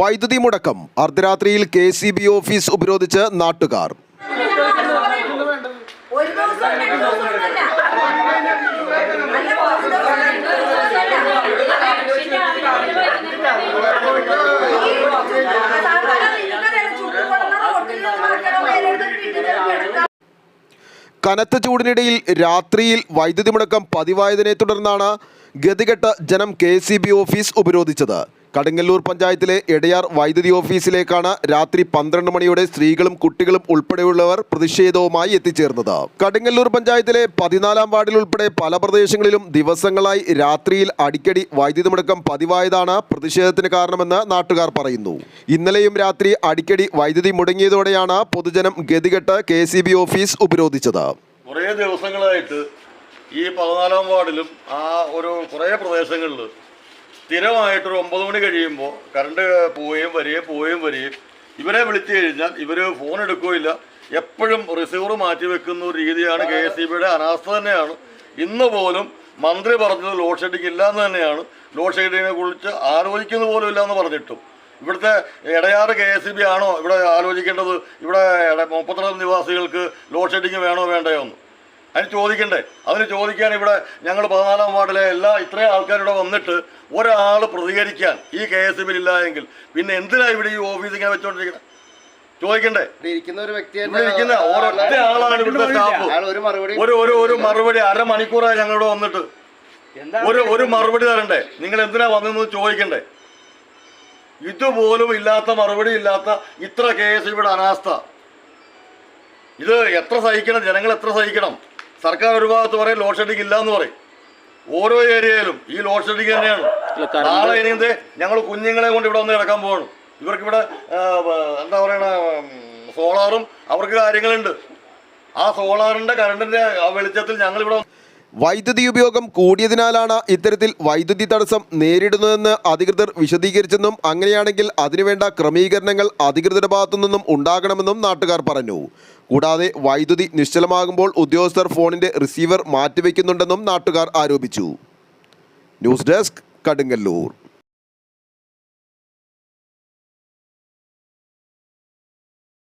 വൈദ്യുതി മുടക്കം. അർദ്ധരാത്രിയിൽ കെ സി ബി ഓഫീസ് ഉപരോധിച്ച് നാട്ടുകാർ. കനത്ത ചൂടിനിടയിൽ രാത്രിയിൽ വൈദ്യുതി മുടക്കം പതിവായതിനെ തുടർന്നാണ് ഗതികെട്ട ജനം കെ സി ബി ഓഫീസ് ഉപരോധിച്ചത്. കടുങ്ങല്ലൂർ പഞ്ചായത്തിലെ എടയാർ വൈദ്യുതി ഓഫീസിലേക്കാണ് രാത്രി പന്ത്രണ്ട് മണിയോടെ സ്ത്രീകളും കുട്ടികളും ഉൾപ്പെടെയുള്ളവർ പ്രതിഷേധവുമായി എത്തിച്ചേർന്നത്. കടുങ്ങല്ലൂർ പഞ്ചായത്തിലെ പതിനാലാം വാർഡിൽ ഉൾപ്പെടെ പല പ്രദേശങ്ങളിലും ദിവസങ്ങളായി രാത്രിയിൽ അടിക്കടി വൈദ്യുതി മുടക്കം പതിവായതാണ് പ്രതിഷേധത്തിന് കാരണമെന്ന് നാട്ടുകാർ പറയുന്നു. ഇന്നലെയും രാത്രി അടിക്കടി വൈദ്യുതി മുടങ്ങിയതോടെയാണ് പൊതുജനം ഗതികെട്ട് കെ ഓഫീസ് ഉപരോധിച്ചത്. കുറേ ദിവസങ്ങളായിട്ട് ഈ പതിനാലാം വാർഡിലും ആ ഒരു കുറേ പ്രദേശങ്ങളിൽ സ്ഥിരമായിട്ടൊരു ഒമ്പത് മണി കഴിയുമ്പോൾ കറണ്ട് പോവുകയും വരികയും പോവുകയും വരികയും ഇവരെ വിളിച്ചു കഴിഞ്ഞാൽ ഇവർ ഫോൺ എടുക്കുകയില്ല എപ്പോഴും റിസീവർ മാറ്റി വെക്കുന്ന ഒരു രീതിയാണ് കെ എസ് ഇ ബിയുടെ അനാസ്ഥ തന്നെയാണ്. ഇന്ന് പോലും മന്ത്രി പറഞ്ഞത് ലോഡ് ഷെഡിങ് ഇല്ല എന്ന് തന്നെയാണ്. ലോഡ് ഷെഡിങ്ങിനെ കുറിച്ച് ആലോചിക്കുന്ന പോലും ഇല്ല എന്ന് പറഞ്ഞിട്ടും. ഇവിടുത്തെ Edayar K S E B ആണോ ഇവിടെ ആലോചിക്കേണ്ടത്? ഇവിടെ മുപ്പത്തിരണ്ട് നിവാസികൾക്ക് ലോഡ് ഷെഡിങ് വേണോ വേണ്ടയോ എന്ന്. അതിന് ചോദിക്കണ്ടേ? അതിന് ചോദിക്കാൻ ഇവിടെ ഞങ്ങൾ പതിനാലാം വാർഡിലെ എല്ലാ ഇത്രയും ആൾക്കാരിവിടെ വന്നിട്ട് ഒരാൾ പ്രതികരിക്കാൻ ഈ കെ എസ് ബിയിൽ ഇല്ല എങ്കിൽ പിന്നെ എന്തിനാ ഇവിടെ ഈ ഓഫീസ് ഇങ്ങനെ വെച്ചോണ്ടിരിക്കുന്നത് ചോദിക്കണ്ടേ? ഇരിക്കുന്ന ഒരു വ്യക്തി ഇരിക്കുന്ന ഒരൊറ്റ ആളാണ് ഇവിടുത്തെ സ്റ്റാഫ്. അയാൾ ഒരു മറുപടി ഒരു ഒരു ഒരു മറുപടി അരമണിക്കൂറായി ഞങ്ങളിവിടെ വന്നിട്ട്. ഒരു ഒരു മറുപടി തരണ്ടേ? നിങ്ങൾ എന്തിനാ വന്നെന്ന് ചോദിക്കണ്ടേ? ഇതുപോലും ഇല്ലാത്ത മറുപടി ഇല്ലാത്ത ഇത്ര കേസ് ഇവിടെ അനാസ്ഥ. ഇത് എത്ര സഹിക്കണം? ജനങ്ങൾ എത്ര സഹിക്കണം? സർക്കാർ ഒരു ഭാഗത്ത് പറയും ലോഡ് ഷെഡിങ് ഇല്ല എന്ന് പറയും. ഓരോ ഏരിയയിലും ഈ ലോഡ് ഷെഡിങ് തന്നെയാണ്. നാളെ ഇനി എന്തേ? ഞങ്ങൾ കുഞ്ഞുങ്ങളെ കൊണ്ട് ഇവിടെ വന്ന് കിടക്കാൻ പോകണം. ഇവർക്ക് ഇവിടെ എന്താ പറയണ സോളാറും അവർക്ക് കാര്യങ്ങളുണ്ട്. ആ സോളാറിന്റെ കറണ്ടിന്റെ ആ വെളിച്ചത്തിൽ ഞങ്ങൾ ഇവിടെ വൈദ്യുതി ഉപയോഗം കൂടിയതിനാലാണ് ഇത്തരത്തിൽ വൈദ്യുതി തടസ്സം നേരിടുന്നതെന്ന് അധികൃതർ വിശദീകരിച്ചെന്നും അങ്ങനെയാണെങ്കിൽ അതിനുവേണ്ട ക്രമീകരണങ്ങൾ അധികൃതരുടെ ഭാഗത്തു നിന്നും ഉണ്ടാകണമെന്നും നാട്ടുകാർ പറഞ്ഞു. കൂടാതെ വൈദ്യുതി നിശ്ചലമാകുമ്പോൾ ഉദ്യോഗസ്ഥർ ഫോണിന്റെ റിസീവർ മാറ്റിവെക്കുന്നുണ്ടെന്നും നാട്ടുകാർ ആരോപിച്ചു. News desk Kadungallur.